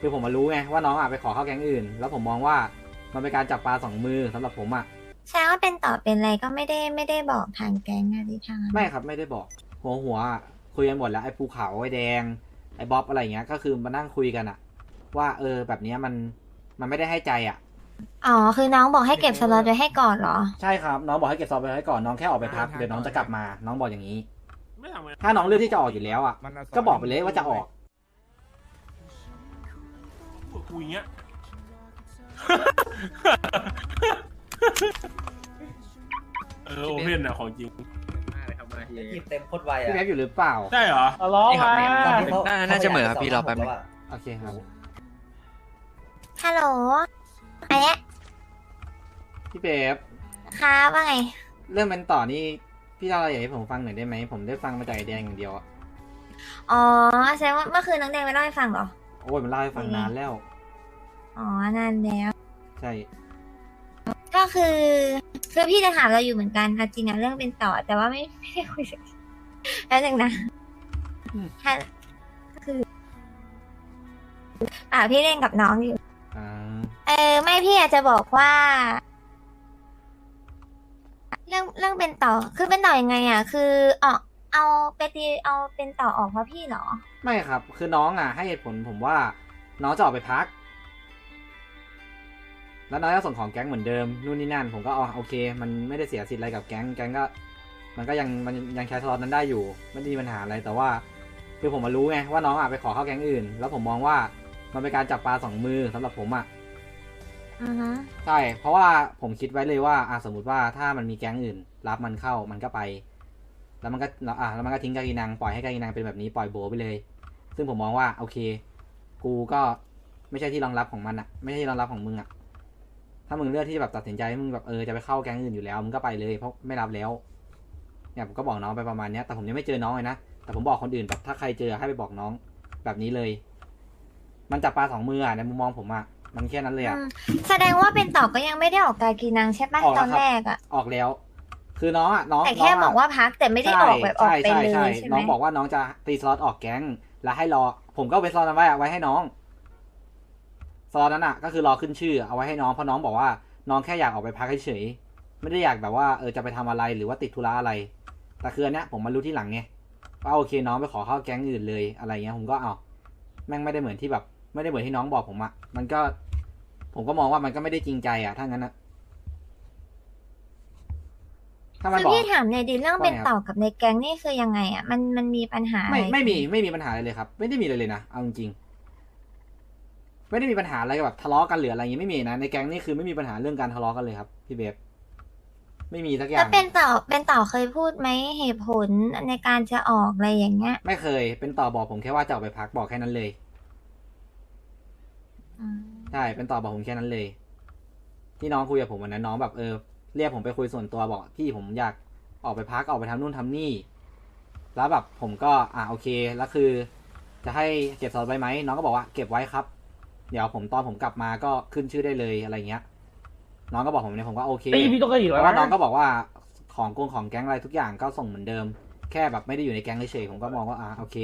คือผมมารู้ไงว่าน้องอะไปขอเข้าแก๊งอื่น แล้วผมมองว่ามันเป็นการจับปลาสองมือสำหรับผมอะแสดงว่าเป็นต่อเป็นอะไรก็ไม่ได้ไม่ได้บอกทางแก๊งอะดิทางนั้นไม่ครับไม่ได้บอก หัวหัวอะคุยกันหมดแล้วไอ้ภูเขาไอ้แดง ไอ้บ๊อบอะไรเงี้ย ก็คือมานั่งคุยกันอะว่าเออแบบเนี้ยมันมันไม่ได้ให้ใจอะอ๋อคือน้องบอกให้เก็บสล็อตไว้ให้ก่อนเหรอ ใช่ครับ น้องบอกให้เก็บซอฟต์ไปให้ก่อนน้องแค่ออกไปพักเดี๋ยวน้องจะกลับมา น้องบอกอย่างนี้ ไม่ทำไงถ้าน้องเลือกที่จะออกอยู่แล้วอะมันเาซก็บอกไปเลยว่าจะออกพูด กูอย่างเงี้ย เออโอเพนอะของจริงหยิบเต็มโคตรไวพี่อะแม็กอยู่หรือเปล่าใช่เหรอทะเลาะมาตอนที่เขาน่าน่าจะเหมือนครับพี่รอแป๊บนึงแล้วะโอเคครับ ฮัลโหลไอ้เนี่ยพี่เป๊ปครับว่าไง เรื่องเป็นต่อนี่พี่เล่าอะไรอยากให้ผมฟังหน่อยได้ไหม ผมได้ฟังมาจากไอแดงอย่างเดียวอะอ๋อแสดงว่าเมื่อคืนน้องแดงไปเล่าให้ฟังเหรอ โอ้ยมันเล่าให้ฟังนานแล้ว อ๋อนานแล้ว ใช่ ก็คือคือพี่จะถามเราอยู่เหมือนกันเอาจริงอะเรื่องเป็นต่อ แต่ว่าไม่ไม่ได้คุยกันแล้วหนึ่งนะถ้าคืออ่าพี่เล่นกับน้องอยู่ อ่าเออไม่พี่อาจจะบอกว่า เรื่องเรื่องเป็นต่อคือเป็นต่อยังไงอะ คือออกเอาไปตีเอาเป็นต่อออกเพราะพี่เหรอ ไม่ครับ คือน้องอะ ให้เหตุผลผมว่า น้องจะออกไปพัก แล้วน้องก็ส่งของแก๊งเหมือนเดิมนู่นนี่นั่นผมก็อ๋อโอเค มันไม่ได้เสียสิทธิ์อะไรกับแก๊งแก๊งก็ มันก็ยังมันยังใช้สล็อตนั้นได้อยู่ไม่ได้มีปัญหาอะไรแต่ว่า คือผมมารู้ไงว่าน้องอะไปขอเข้าแก๊งอื่น แล้วผมมองว่ามันเป็นการจับปลาสองมือสำหรับผมอะอือฮึใช่เพราะว่าผมคิดไว้เลยว่าอะสมมติว่าถ้ามันมีแก๊งอื่น รับมันเข้ามันก็ไป แล้วมันก็แล้วอะแล้วมันก็ทิ้งกากีนังปล่อยให้กากีนังเป็นแบบนี้ปล่อยโบไปเลย ซึ่งผมมองว่าโอเค กูก็ไม่ใช่ที่รองรับของมันอะไม่ใช่ที่รองรับของมึงอะ ถ้ามึงเลือกที่จะแบบตัดสินใจให้มึงแบบเออจะไปเข้าแก๊งอื่นอยู่แล้วมึงก็ไปเลยเพราะไม่รับแล้วเนี่ยผมก็บอกน้องไปประมาณเนี้ย แต่ผมยังไม่เจอน้องเลยนะแต่ผมบอกคนอื่นแบบถ้าใครเจอให้ไปบอกน้องแบบนี้เลย มันจับปลาสองมืออะในมุมมองผมอะมันแค่นั้นเลยอะอืมแสดงว่าเป็นต่อก็ยังไม่ได้ออกกากีนังใช่ปะออกตแล้อวนครับ แรกอะออกแล้ว คือน้องอะน้องแต่แค่น้งะบอกว่าพักแต่ไม่ได้ออกแบบออกไปเลยใช่ใช่ไหมน้องบอกว่าน้องจะตีสล็อตออกแก๊งแล้วให้รอ ผมก็เอาไปสล็อตนั้นไว้อะไว้ให้น้อง สล็อตนั้นอะ ก็คือรอขึ้นชื่อเอาไว้ให้น้องเพราะน้องบอกว่าน้องแค่อยากออกไปพักเฉยๆไม่ได้อยากแบบว่าเออจะไปทำอะไรหรือว่าติดธุระอะไร แต่คืออันเนี้ยผมมารู้ที่หลังไงว่าโอเคน้องไปขอเข้าแก๊งอื่นเลยอะไรเงี้ยผมก็เอาแม่งไม่ได้เหมือนที่แบบ ไม่ได้เหมือนที่น้องบอกผมอะมันก็ ผมก็มองว่ามันก็ไม่ได้จริงใจอะถ้างั้นอะถ้ามันคือบอกพี่ถามในอยดีเรื่องเป็นว่าไงครับต่อกับในแก๊งนี่คือยังไงอะมันมันมีปัญหาอะไม่ไรไม่มีไม่มีปัญหาอะไรเลยครับ ไม่ได้มีเลยเลยนะเอาจริงๆ ไม่ได้มีปัญหาอะไรกับแบบทะเลาะกันหรืออะไรอย่างงี้ไม่มีนะในแก๊งนี่คือไม่มีปัญหาเรื่องการทะเลาะกันเลยครับ พี่เบฟไม่มีสักอแล้ย่าวงเป็นต่อเป็นต่อเคยพูดไหมเหตุผลในการจะออกอะไรอย่างเงี้ยไม่เคย เป็นต่อบอกผมแค่ว่าจะออกไปพักบอกแค่นั้นเลยอืมใช่เป็นต่อบอกผมแค่นั้นเลย ที่น้องคุยกับผมวันนั้นน้องแบบเออเรียกผมไปคุยส่วนตัวบอกพี่ผมอยากออกไปพักออกไปทำนู่นทำนี่ แล้วแบบผมก็อ่าโอเคแล้วคือ จะให้เก็บสล็อตไว้ไหมน้องก็บอกว่าเก็บไว้ครับ เดี๋ยวผมตอนผมกลับมาก็ขึ้นชื่อได้เลยอะไรเงี้ย น้องก็บอกผมเนี่ยผมก็โอเคตีพี่ต้องกระดิ่งเพแล้วราะว่าน้องนะก็บอกว่าของกงของแก๊งอะไรทุกอย่างก็ส่งเหมือนเดิม แค่แบบไม่ได้อยู่ในแก๊งเฉยๆผมก็มองว่าอ่าโอเค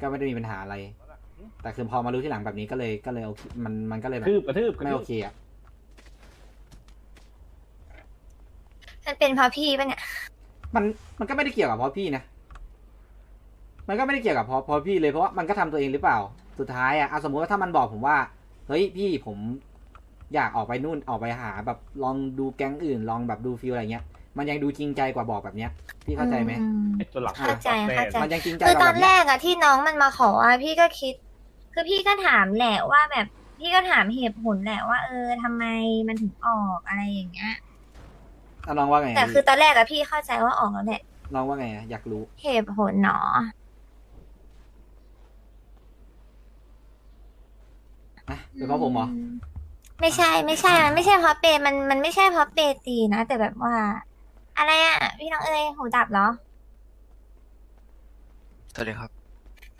ก็ไม่ได้มีปัญหาอะไร แต่คือพอมารู้ที่หลังแบบนี้ก็เลยก็เลยโอเคมันมันก็เลยแบบทืบกระทืบกระไม่ทืโอบเคอะมันเป็นเพราะพี่ปะเนี่ย มันมันก็ไม่ได้เกี่ยวกับเพราะพี่นะ มันก็ไม่ได้เกี่ยวกับเพราะเพราะพี่เลยเพราะว่ามันก็ทำตัวเองหรือเปล่า สุดท้ายอะเอาสมมติว่าถ้ามันบอกผมว่า เฮ้ยพี่ผมอยากออกไปนู่นออกไปหาแบบลองดูแก๊งอื่น ลองแบบดูฟิลอะไรเงี้ย มันยังดูจริงใจกว่าบอกแบบเนี้ย พี่เข้าใจไหมอืมไอ้ตัวหลักเข้าใจเข้าใจมันยังจริงใจคือกว่าตอแบนบแรเนี้ยกอะที่น้องมันมาขออะพี่ก็คิด คือพี่ก็ถามแหละว่าแบบพี่ก็ถามเหตุผลแหละว่า เออทำไมมันถึงออกอะไรอย่างเงี้ยอะน้องว่าไงแต่คือตอนแรกอะพี่เข้าใจว่าออกแล้วแหละน้องว่าไงอะอยากรู้เหตุผลหนอ นะเป็นเพราะผมเหรอไม่ใช่ไม่ใช่มันไม่ใช่เพราะเปย์มันมันไม่ใช่เพราะเปย์ตีนะ แต่แบบว่า อะไรอะพี่น้องเอ้ยหูดับเหรอ สวัสดีครับ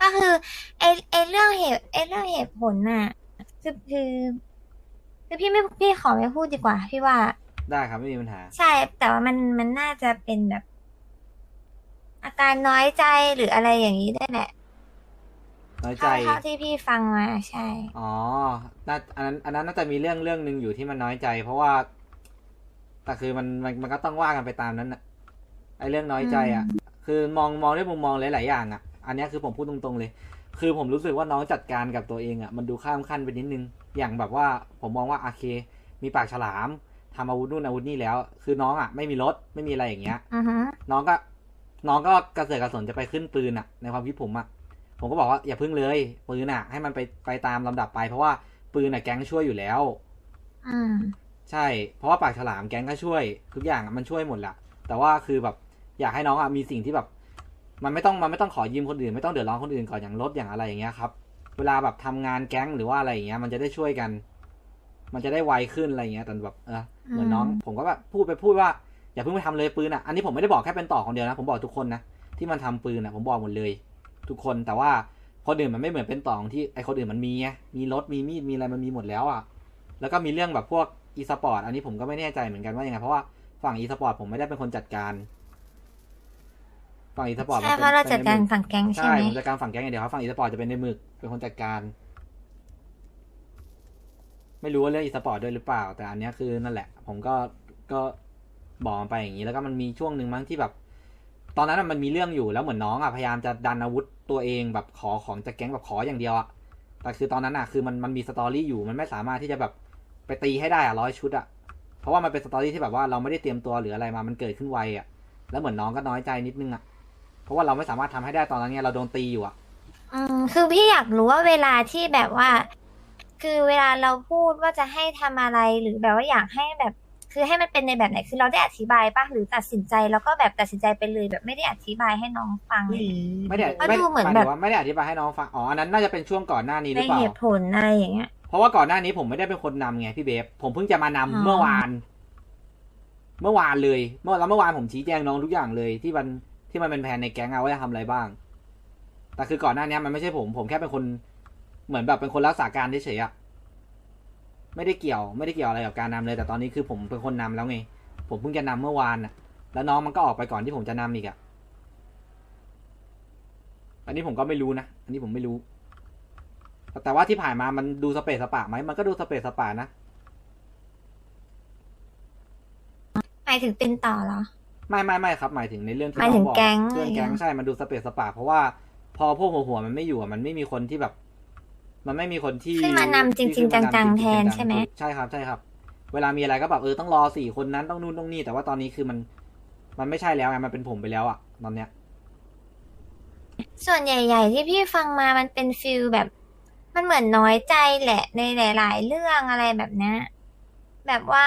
ก็คือไอไอเรื่องเหตุไอเรื่องเหตุผลน่ะคือคือคือพี่ไม่พี่ขอไม่พูดดีกว่า พี่ว่า ได้ครับไม่มีปัญหา ใช่แต่ว่ามันมันน่าจะเป็นแบบ อาการน้อยใจหรืออะไรอย่างนี้ได้วยแหละ น้อยใจ เท่าเท่าที่พี่ฟังมาใช่ อ๋อน่าอันนั้น อันนั้นน่าจะมีเรื่องเรื่องหนึ่งอยู่ที่มันน้อยใจ เพราะว่า แต่คือมันมันมันก็ต้องว่ากันไปตามนั้นอะไอเรื่องน้อยใจอะคือมองมองด้วยมุมมองหลาย ๆ อย่างอะอันเนี้ยคือผมพูดตรง ๆ เลย คือผมรู้สึกว่าน้องจัดการกับตัวเองอะมันดูข้ามขั้นไปนิดนึง อย่างแบบว่า ผมมองว่าโอเค มีปากฉลามทำอาวุธนู่นอาวุธนี่แล้ว คือน้องอะไม่มีรถไม่มีอะไรอย่างเงี้ย อือฮึน้องก็ น้องก็กระเสือกกระสนจะไปขึ้นปืนอะในความคิดผมอะ ผมก็บอกว่าอย่าพึ่งเลยปืนอะให้มันไปไปตามลำดับไปเพราะว่าปืนอะแก๊งช่วยอยู่แล้วอืมใช่ เพราะว่าปากฉลามแก๊งก็ช่วย ทุกอย่างอะมันช่วยหมดแหละแต่ว่าคือแบบอยากให้น้องอะมีสิ่งที่แบบ มันไม่ต้องมันไม่ต้องขอยืมคนอื่น ไม่ต้องเดือดร้อนคนอื่นก่อนอย่างรถอย่างอะไรอย่างเงี้ยครับ เวลาแบบทำงานแก๊งหรือว่าอะไรอย่างเงี้ย มันจะได้ช่วยกัน มันจะได้ไวขึ้นอะไรอย่างเงี้ยแต่แบบเออเหมือนน้อง ผมก็แบบพูดไปพูดว่าอย่าเพิ่งไปทำเลยปืนอะอันนี้ผมไม่ได้บอกแค่เป็นต่อคนเดียวนะผมบอกทุกคนนะที่มันทำปืนอะ ผมบอกหมดเลย ทุกคนแต่ว่าคนอื่นมันไม่เหมือนเป็นต่อของที่ไอคนอื่นมันมีไงมีรถมีมีดมีอะไรมันมีหมดแล้วอะแล้วก็มีเรื่องแบบพวกอีสปอร์ตอันนี้ผมก็ไม่แน่ใจเหมือนกันว่ายังไงเพราะว่าฝั่งอีสปอร์ตผมไม่ได้เป็นคนจัดการ ฝั่งอีสปอร์ตใช่เพราะเราจัดการฝั่งแก๊งใช่ใช่ไหมผมจัดการฝั่งแก๊งอย่างเดียวครับฝั่งอีสปอร์ตจะเป็นในหมึกเป็นคนจัดการ ไม่รู้ว่าเรื่องอีสปอร์ตด้วยหรือเปล่า แต่อันเนี้ยคือนั่นแหละ ผมก็ก็บอกมันไปอย่างนี้แล้วก็มันมีช่วงหนึ่งมั้งที่แบบ ตอนนั้นนะมันมีเรื่องอยู่แล้วเหมือนน้องอะพยายามจะดันอาวุธ ตัวเองแบบขอของจากแก๊งแบบขออย่างเดียวอะแต่คือตอนนั้นอะคือมันมันมีสตอรี่อยู่มันไม่สามารถที่จะแบบไปตีให้ได้อะร้อยชุดอะเพราะว่ามันเป็นสตอรี่ที่แบบว่าเราไม่ได้เตรียมตัวหรืออะไรมามันเกิดขึ้นไวอะแล้วเหมือนน้องก็น้อยใจนิดนึงอะเพราะว่าเราไม่สามารถทำให้ได้ตอนนั้นไงเราโดนตีอยู่อะอืมคือพี่อยากรู้ว่าเวลาที่แบบว่า คือเวลาเราพูดว่าจะให้ทำอะไรหรือแบบว่าอยากให้แบบ คือให้มันเป็นในแบบไหนคือเราได้อธิบายปะหรือตัดสินใจแล้วก็แบบตัดสินใจไปเลยแบบไม่ได้อธิบายให้น้องฟังไม่ได้ก็ไม่ดูเหมือนายแบบถึงว่าไม่ได้อธิบายให้น้องฟังอ๋ออันนั้นน่าจะเป็นช่วงก่อนหน้านี้หในรือเปล่าเหตุผลอะไรอย่างเงี้ยเพราะว่าก่อนหน้านี้ผมไม่ได้เป็นคนนำไงพี่เบฟผมเพิ่งจะมานำอ๋อเมื่อวาน เมื่อวานเลย เมื่อแล้วเมื่อวานผมชี้แจงน้องทุกอย่างเลยที่มันที่มันเป็นแผนในแก๊งอะว่าจะทำอะไรบ้าง แต่คือก่อนหน้านี้มันไม่ใช่ผม ผมแค่เป็นคน เหมือนแบบเป็นคนรักษาการเฉยๆอะ ไม่ได้เกี่ยว ไม่ได้เกี่ยวอะไรกับการนำเลย แต่ตอนนี้คือผมเป็นคนนำแล้วไง ผมเพิ่งจะนำเมื่อวานอะแล้วน้องมันก็ออกไปก่อนที่ผมจะนำอีกอะอันนี้ผมก็ไม่รู้นะ อันนี้ผมไม่รู้ แต่ว่าที่ผ่านมามันดูสเปซสปะไหม มันก็ดูสเปซสปะนะ หมายถึงเป็นต่อเหรอ ไม่ไม่ไม่ครับ หมายถึงในเรื่องที่หมายถึงน้อบอกแก๊งเรื่องแก๊งอะไรอย่างเงี้ยใช่ มันดูสเปซสปะเพราะว่าพอพวกหัวหัวมันไม่อยู่อะมันไม่มีคนที่แบบ มันไม่มีคนที่ขึ้นมานำจริงที่ๆขึ้นมาจังนำๆแทนจริงๆใช่ไหมจังๆใช่ครับใช่ครับ เวลามีอะไรก็แบบเออต้องรอสี่คนนั้นต้องนู่นต้องนี่แต่ว่าตอนนี้คือมัน มันไม่ใช่แล้วไงมันเป็นผมไปแล้วอะตอนเนี้ย ส่วนใหญ่ ๆ ที่พี่ฟังมามันเป็นฟิลแบบ มันเหมือนน้อยใจแหละในหลาย ๆ เรื่องอะไรแบบเนี้ยแบบว่า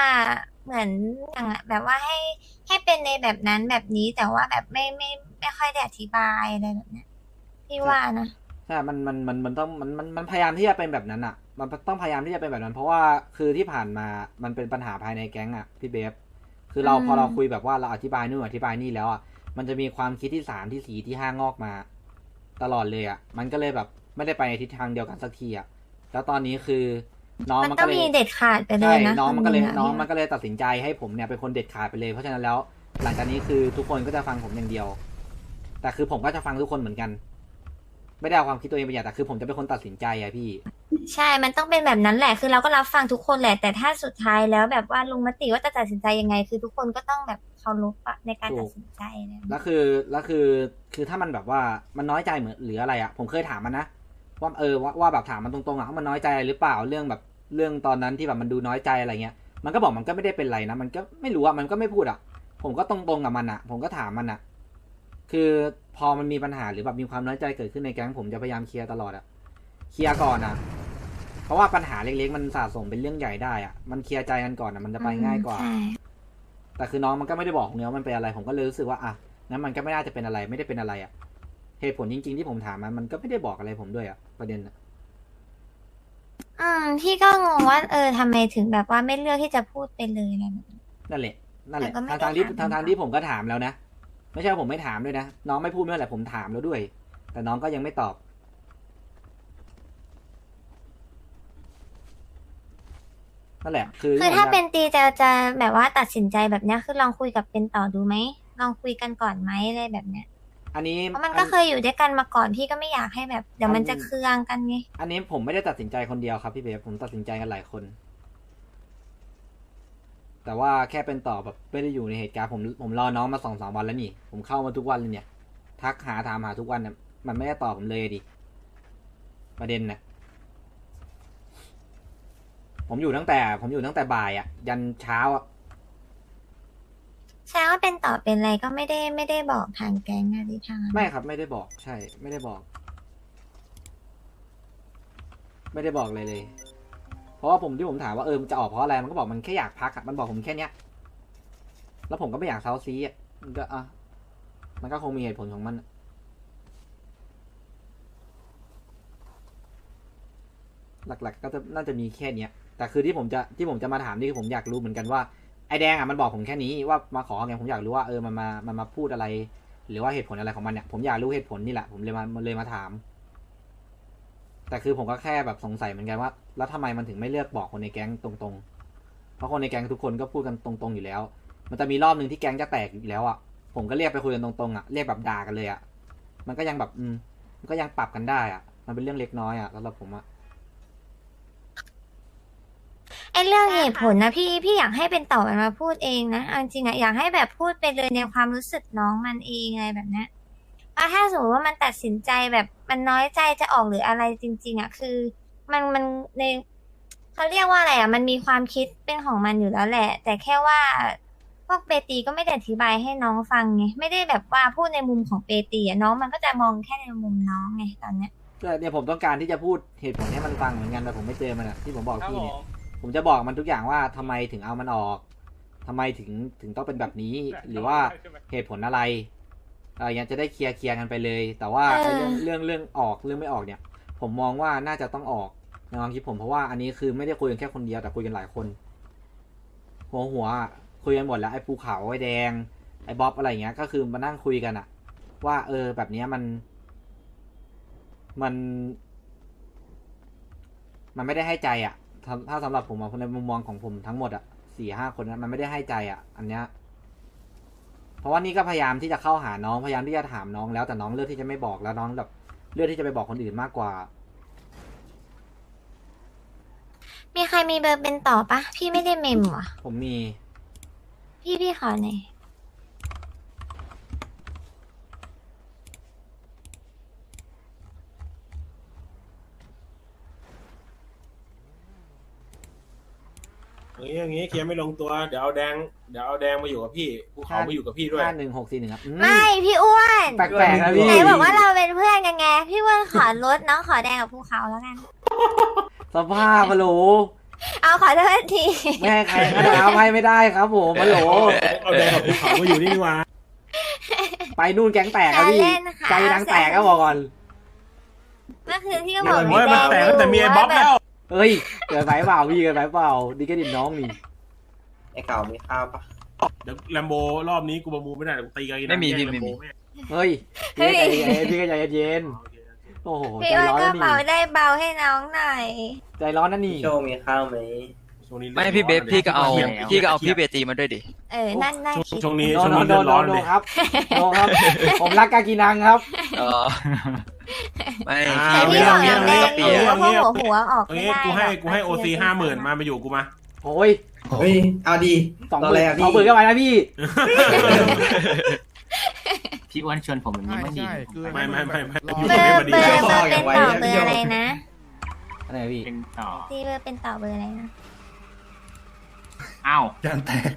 เหมือนอย่างอะแบบว่าให้ให้เป็นในแบบนั้นแบบนี้แต่ว่าแบบไม่ไม่ไม่ค่อยได้อธิบายอะไรแบบเนี้ยพี่ว่านะใช่มันมันมันมันต้องมันมันมันพยายามที่จะเป็นแบบนั้นอะ มันต้องพยายามที่จะเป็นแบบนั้น เพราะว่าคือที่ผ่านมามันเป็นปัญหาภายในแก๊งอะพี่เบฟคือเราอืมพอเราคุยแบบว่าเราอธิบายนู่นอธิบายนี่แล้วอะมันจะมีความคิดที่สามที่สี่ที่ห้างอกมา ตลอดเลยอะ มันก็เลยแบบไม่ได้ไปในทิศทางเดียวกันสักทีอะแล้วตอนนี้คือ น้องมันมันต้ก็องเลยมีเด็ดขาดไปเลใช่ยนะน้องมันก็เลยคน้องพี่มันก็เลยตัดสินใจให้ผมเนี่ยเป็นคนเด็ดขาดไปเลย เพราะฉะนั้นแล้ว หลังจากนี้คือทุกคนก็จะฟังผมอย่างเดียว แต่คือผมก็จะฟังทุกคนเหมือนกัน ไม่ได้เอาความคิดตัวเองไปอย่างแต่คือผมจะเป็นคนตัดสินใจอะพี่ ใช่ มันต้องเป็นแบบนั้นแหละ คือเราก็รับฟังทุกคนแหละ แต่ถ้าสุดท้ายแล้วแบบว่าลงมติว่าจะตัดสินใจยังไง คือทุกคนก็ต้องแบบเคารพอะในการถูกตัดสินใจนะแล้วคือแล้วคือคือถ้ามันแบบว่ามันน้อยใจเหมือนหรืออะไรอะผมเคยถามมันนะว่าเออว่าว่าแบบถามมันตรงๆอะว่ามันน้อยใจอะไรหรือเปล่าเรื่องแบบเรื่องตอนนั้นที่แบบมันดูน้อยใจอะไรเงี้ย มันก็บอกมันก็ไม่ได้เป็นไรนะ มันก็ไม่รู้อะมันก็ไม่พูดอะผมก็ตรงๆกับมันอะผมก็ถามมันอะ คือพอมันมีปัญหาหรือแบบมีความน้อยใจเกิดขึ้นในแก๊งผมจะพยายามเคลียร์ตลอดอะเคลียร์ก่อนอะเพราะว่าปัญหาเล็กๆ มันสะสมเป็นเรื่องใหญ่ได้อะมันเคลียร์ใจกันก่อนอะมันจะไปง่ายกว่า ใช่แต่คือน้องมันก็ไม่ได้บอกเนื้อมันเป็นอะไร ผมก็เลยรู้สึกว่าอะงั้นมันก็ไม่น่าจะเป็นอะไรไม่ได้เป็นอะไรอะเหตุผลจริง ๆ ที่ผมถามมันมันก็ไม่ได้บอกอะไรผมด้วยอะประเด็นอะอืมพี่ก็งงว่าเออทำไมถึงแบบว่าไม่เลือกที่จะพูดไปเลยอะไรแบบนี้ นั่นแหละนั่นแหละแต่ก็ไม่ทางได้ทางๆที่ถามทางทางๆที่ผมก็ถามแล้วนะ ไม่ใช่ว่าผมไม่ถามด้วยนะ น้องไม่พูดไม่อะไรผมถามแล้วด้วย แต่น้องก็ยังไม่ตอบ นั่นแหละ คือคือถ้าผมเป็จะนตีจะจะแบบว่าตัดสินใจแบบเนี้ยคือลองคุยกับเป็นต่อดูไหมลองคุยกันก่อนไหมอะไรแบบเนี้ยอันนี้เพราะมันก็เคยอยู่ด้วยกันมาก่อนพี่ก็ไม่อยากให้แบบเดี๋ยวมันจะเคืองกันไง อันนี้ผมไม่ได้ตัดสินใจคนเดียวครับพี่เบฟผมตัดสินใจกันหลายคน แต่ว่าแค่เป็นต่อแบบไม่ได้อยู่ในเหตุการณ์ผมผมรอน้องมาสองสามวันแล้วนี่ ผมเข้ามาทุกวันเลยเนี่ย ทักหาถามหาทุกวันเนี่ยมันไม่ได้ตอบผมเลยดิ ประเด็นนะผมอยู่ตั้งแต่ ผมอยู่ตั้งแต่บ่ายอะยันเช้าอะแสดงว่าเป็นต่อเป็นอะไรก็ไม่ได้ไม่ได้บอกทางแก๊งอะดิทางนั้นไม่ครับ ไม่ได้บอกใช่ ไม่ได้บอก ไม่ได้บอกเลยเลย เพราะว่าผมที่ผมถามว่าเออมันจะออกเพราะอะไรมันก็บอกมันแค่อยากพักอะมันบอกผมแค่เนี้ย แล้วผมก็ไม่อยากเซาซีอะมันก็อะมันก็คงมีเหตุผลของมันหลัก ๆ ก็จะน่าจะมีแค่เนี้ยแต่คือที่ผมจะที่ผมจะมาถามนี่คือผมอยากรู้เหมือนกันว่าไอแดงอะมันบอกผมแค่นี้ว่ามาขอไงผมอยากรู้ว่าเออมันมามันมาพูดอะไร หรือว่าเหตุผลอะไรของมันเนี่ยผมอยากรู้เหตุผลนี่แหละผมเลยมาเลยมาถาม แต่คือผมก็แค่แบบสงสัยเหมือนกันว่า แล้วทำไมมันถึงไม่เลือกบอกคนในแก๊งตรงๆ เพราะคนในแก๊งทุกคนก็พูดกันตรงๆอยู่แล้ว มันจะมีรอบหนึ่งที่แก๊งจะแตกอยู่แล้วอะ ผมก็เรียกไปคุยกันตรงๆอะ เรียกแบบด่ากันเลยอะ มันก็ยังแบบอืมมันก็ยังปรับกันได้อะ มันเป็นเรื่องเล็กน้อยอะสำหรับผมอะไอเรื่องเหตุผลนะพี่พี่อยากให้เป็นต่อมันมาพูดเองนะเอาจริงอะอยากให้แบบพูดไปเลยในความรู้สึกน้องมันเองอะไรแบบนี้ ยว่าถ้าสมมติว่ามันตัดสินใจแบบมันน้อยใจจะออกหรืออะไรจริง ๆอะคือมันมันในเขาเรียกว่าอะไรอะมันมีความคิดเป็นของมันอยู่แล้วแหละ แต่แค่ว่าพวกเปตีก็ไม่ได้อธิบายให้น้องฟังไงไม่ได้แบบว่าพูดในมุมของเปตีอะน้องมันก็จะมองแค่ในมุมน้องไงตอนเนี้ยแต่เนี่ยผมต้องการที่จะพูดเหตุผลให้มันฟังเหมือนกันแต่ผมไม่เจอมันอะที่ผมบอกพี่เนี่ยผมจะบอกมันทุกอย่างว่าทำไมถึงเอามันออกทำไมถึงถึงต้องเป็นแบบนี้ หรือว่าเหตุผลอะไร อะไรเงี้ยจะได้เคลียร์เคลียร์กันไปเลย แต่ว่าเออไอ้เรื่องเรื่องเรื่องออกเรื่องไม่ออกเนี่ย ผมมองว่าน่าจะต้องออกในความคิดผมเพราะว่าอันนี้คือไม่ได้คุยกันแค่คนเดียวแต่คุยกันหลายคน หัวหัวอะคุยกันหมดแล้วไอ้ภูเขาไอ้แดง ไอ้บ๊อบอะไรเงี้ย ก็คือมานั่งคุยกันอะว่า เออ แบบเนี้ยมัน มัน มันไม่ได้ให้ใจอะถ้าถ้าสำหรับผมอะในมุมมองของผมทั้งหมดอะสี่ห้าคนนะมันไม่ได้ให้ใจอะอันเนี้ย เพราะว่านี่ก็พยายามที่จะเข้าหาน้องพยายามที่จะถามน้องแล้วแต่น้องเลือกที่จะไม่บอกแล้วน้องแบบเลือกที่จะไปบอกคนอื่นมากกว่า มีใครมีเบอร์เป็นต่อปะพี่ไม่ได้เมมว่ะผมมี พี่พี่ขอหน่อย อย่างนี้อย่างนี้เคลียร์ไม่ลงตัวเดี๋ยวเอาแดงเดี๋ยวเอาแดงมาอยู่กับพี่ภูเขามาอยู่กับพี่ด้วยห้าหนึ่งหกสี่หนึ่งครับอืมไม่พี่อ้วนแปลกๆนะพี่ไหนบอกว่าเราเป็นเพื่อนกันไงพี่อ้วนขอลดน้องขอแดงกับภูเขาแล้วกัน สภาพมาโหลเอาขอโทษทีไม่ให้ใครก็ได้เอาให้ไม่ได้ครับผมมาโหลเอาแดงกับภูเขามาอยู่นี่นี่หว่าไปนู่นแก๊งแตกครับพี่อย่าเล่นค่ะใจนางแตกก็บอกก่อนเมื่อคืนพี่ก็บอกโอ้ยมันแตกตั้งแต่มีไอ้บ๊อบแล้ว เอ้ยเกินไปเปล่าพี่เกินไปเปล่าดีก็ดินน้องนี่ไอ้เก่ามีข้าวปะเดี๋ยวแลมโบรอบนี้กูประมูลไม่ได้เดี๋ยวกูตีกันอีกนะไม่มีแย่งพี่ไม่มี Lambo เฮ้ยพี่ก็ใจเย็นพี่ก็ใจเย็นโอเคโอเคโอ้โหพี่ใจอ้วนร้อนก็นะนี่เบาได้เบาให้น้องหน่อยใจร้อนนะนี่โชว์มีข้าวไหม ช่วงนี้ไม่พี่เบฟพี่ก็เอาครียดพี่ก็เอาครีพี่ยดเบตีมาด้วยดิเออนั่นนั่นช่วงคิดช่วงนี้โนช่วงโนนี้โนเดือดโนร้อนโนเลยครับโนครับ ผมรักกากินังครับ เออไม่อ่าแต่พี่บอกอย่างแรกเปีเลยยว่าพวกหัวหัวออกเอาไม่งี้ได้กูให้กูให้รโอกซีห้าหมื่นมามาอยู่กูมาโอ้ยเฮ้ยเอาดีสองหตอนมื่แรนกสองหมื่นก็ไปนะพี่ พี่อ้วนชวนผมแบบนี้บ้างดิไม่ไม่ไม่ไม่รออยู่เบตอรงนี้ร์พอเบดีอร์เบอร์เป็นต่อเบอร์อะไรนะอะไรพี่เป็นต่อ ที่เบอร์เป็นต่อเบอร์อะไรนะ อ้าวจานแตก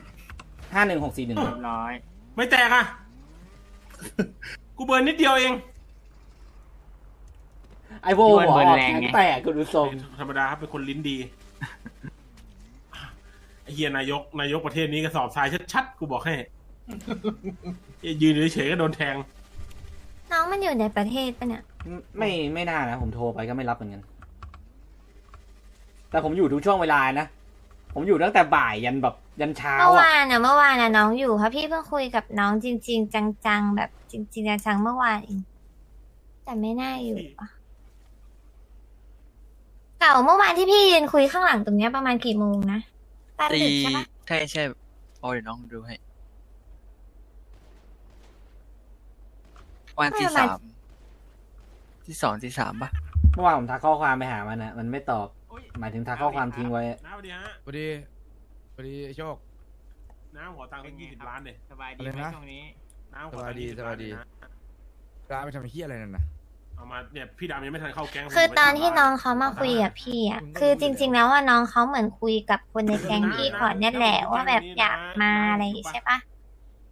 ห้าหนึ่งหกสี่หนึ่งเรียบร้อยไม่แตกอะ กูเบิร์นนิดเดียวเอง ไอโวหัวออกแข็งแตกคุณดูทรงธรรมดาครับเป็นคนลิ้นดีไอ้เฮียนายกนายกประเทศนี้กระสอบทรายชัดๆ กูบอกให้เหี้ยยืนเฉยๆก็โดนแทง น้องมันอยู่ในประเทศปะเนี่ย ไม่ไม่น่านะ ผมโทรไปก็ไม่รับเหมือนกัน แต่ผมอยู่ทุกช่วงเวลานะ ผมอยู่ตั้งแต่บ่ายยันแบบยันเช้าเมื่ออะวานอะเมื่อวานอะน้องอยู่เพราะพี่เพิ่งคุยกับน้องจริง ๆ จังๆ แบบจริงๆจังๆเมื่อวานเองแต่ไม่น่าอยู่ปะเก่าเมื่อวานที่พี่ยืนคุยข้างหลังตรงเนี้ยประมาณกี่โมงนะตอนตีดึกใช่ปะใช่ใช่โอ้ยน้องดูให้วันที่ไม่มาสามที่สองที่สามปะเมื่อวานผมทักข้อความไปหามันนะมันไม่ตอบโอ้ยหมายถึงทักข้อความทิ้งไว้ น้าสวัสดีฮะพอดีพอดีไอ้โชค น้าขอตังค์สักยี่สิบล้านเลยสบายดีอะไรไหมนะ ช่วงนี้ น้าขอตังค์สบายดี20สบายดีล้นเลนะร้านไปทำเฮียอะไรนั่นนะเอามาเนี่ยพี่ดำยังไม่ทันเข้าแก๊งผมคือไปตอนที่ทำน้ร้าองเขามาคุยกับพี่อะ คือจริง ๆ แล้วว่าน้องเขาเหมือนคุยกับคนในแก๊งพี่ก่อนเนี่ยแหละว่าแบบอยากมาอะไรอย่างงี้ใช่ปะ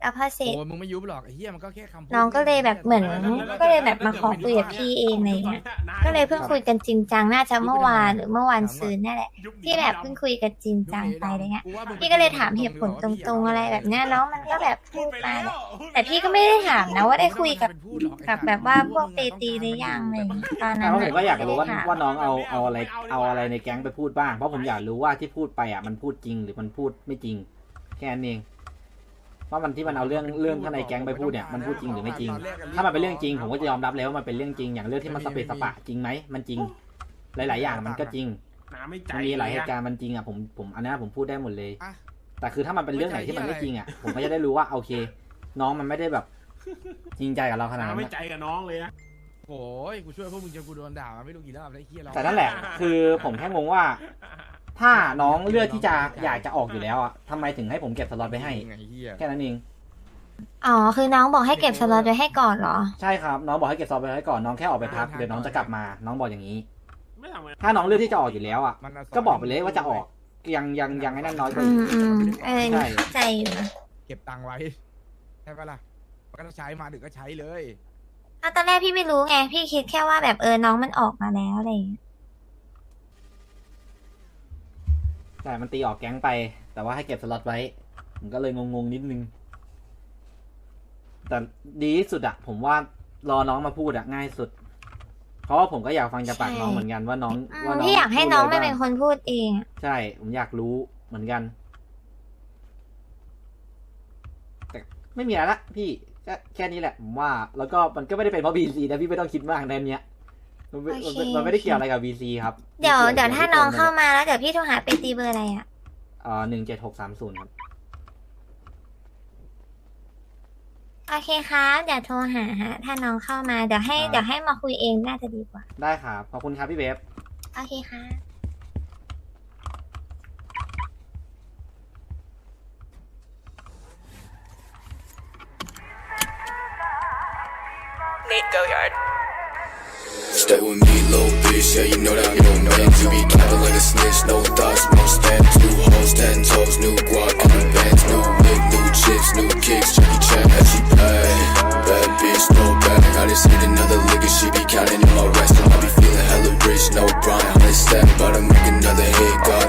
แล้วพอเสร็จโอ้ยมึงไม่ยุบหรอกไอ้เฮียมันก็แค่คำพูดน้องก็เลยแบบเหมือนแล้วก็เลยแบบมาขอคุยกับพี่เองอะไรเงี้ย ก็เลยเพิ่งคุยกันจริงจังน่าจะเมื่อวานหรือเมื่อวันซืนนั่นแหละยุคนี้ที่แบบเพิ่งคุยกันจริงจังไปอะไรเงี้ยพี่ก็เลยถามเหตุผลตรงๆอะไรแบบเนี้ยน้องมันก็แบบพูดมาแหละแต่พี่ก็ไม่ได้ถามนะว่าได้คุยกับกับแบบว่าพวกเปตีหรือยังอะไรอย่างเงี้ยตอนนั้นเพราะผมก็อยากรู้ว่าไม่ได้ถมว่าน้องเอาเอาอะไรเอาอะไรในแก๊งไปพูดบ้าง เพราะผมอยากรู้ว่าที่พูดไปอะมันพูดจริงหรือมันพูดไม่จริงแค่นั้นเอง ว่ามันที่มันเอาเรื่องเรื่องข้างในแก๊งไปพูดเนี่ยมันพูดจริงหรือไม่จริง ถ้ามันเป็นเรื่องจริงผมก็จะยอมรับเลยว่ามันเป็นเรื่องจริง อย่างเรื่องที่มันสเปซสปะจริงไหมมันจริง หลาย ๆ อย่างมันก็จริงน้าไม่ใจมันมีหลายเหตุการณ์มันจริงอะผมผมอันนี้ผมพูดได้หมดเลยอะแต่คือถ้ามันเป็นเรื่องไหนที่มันไม่จริงอะผมก็จะได้รู้ว่าโอเค น้องมันไม่ได้แบบจริงใจกับเราขนาดน้านั้นไม่อะใจกับน้องเลยอะโอ้ยกูช่วยพวกมึงจนกูโดนด่ามาไม่รู้กี่รอบแล้วไอ้เฮียเราแต่นั่นแหละ คือผมแค่งงว่า ถ้าน้องเลือกที่จะอยากจะออกอยู่แล้วอะทำไมถึงให้ผมเก็บสล็อตไปให้ ไงเฮียแค่นั้นเอง อ๋อ คือน้องบอกให้เก็บสล็อตไว้ให้ก่อนเหรอ ใช่ครับ น้องบอกให้เก็บสล็อตไปให้ก่อน น้องแค่ออกไปพัก เดี๋ยวน้องจะกลับมา น้องบอกอย่างนี้ ไม่ทำไงถ้าน้องเลือกที่จะออกอยู่แล้วอะ มันเาก็บอกไปเลยว่าจะออก ยังยังยังไอ้นั่นน้อยกว่าอือีมกอืมเออใช่เข้าใจอยู่นะเก็บตังค์ไว้ใช่ปะล่ะมันก็ต้องใช้มาดึกก็ใช้เลย เอาตอนแรกพี่ไม่รู้ไง พี่คิดแค่ว่าแบบเออน้องมันออกมาแล้วอะไรอย่างเงี้ย แต่มันตีออกแก๊งไป แต่ว่าให้เก็บสล็อตไว้ ผมก็เลยงงๆนิดนึง แต่ดีที่สุดอะผมว่ารอน้องมาพูดอะง่ายสุด เพราะว่าผมก็อยากฟังจากปากน้องเหมือนกันว่าน้องอืมว่าน้องพี่อยากให้น้องไม่พูดะรเป็นบ้างคนพูดเองอะใช่ ผมอยากรู้เหมือนกัน แต่ไม่มีอะไรละพี่ก็แค่นี้แหละผมว่า แล้วก็มันก็ไม่ได้เป็นเพราะ BC นะพี่ไม่ต้องคิดมากในเนี้ย มันไม่มันไม่มันไม่ได้เกี่ยวอะไรกับ BC ครับเดี๋ยวเดี๋ยวถ้าน้องเข้ามามาแล้วเดี๋ยวพี่โทรหาไปตีเบอร์อะไรอะ เอ่อหนึ่งเจ็ดหกสามศูนย์ครับ โอเคครับเดี๋ยวโทรหาถ้าน้องเข้ามาเดี๋ยวให้ครับ เดี๋ยวให้มาคุยเองน่าจะดีกว่า ได้ครับ ขอบคุณครับพี่เบฟ โอเคค่ะ Nate Goyard. Stay with me, little bitch, yeah, you know that I'm your man You be capping like a snitch, no thoughts, no stand Two hoes, ten toes, new guac on the bands New wig, new chips, new kicks, Jackie Chan, as she pay Bad bitch, no bag, I just hit another and she be counting in my rest. I be feeling hella rich, no grind, honey step About to make another hit, God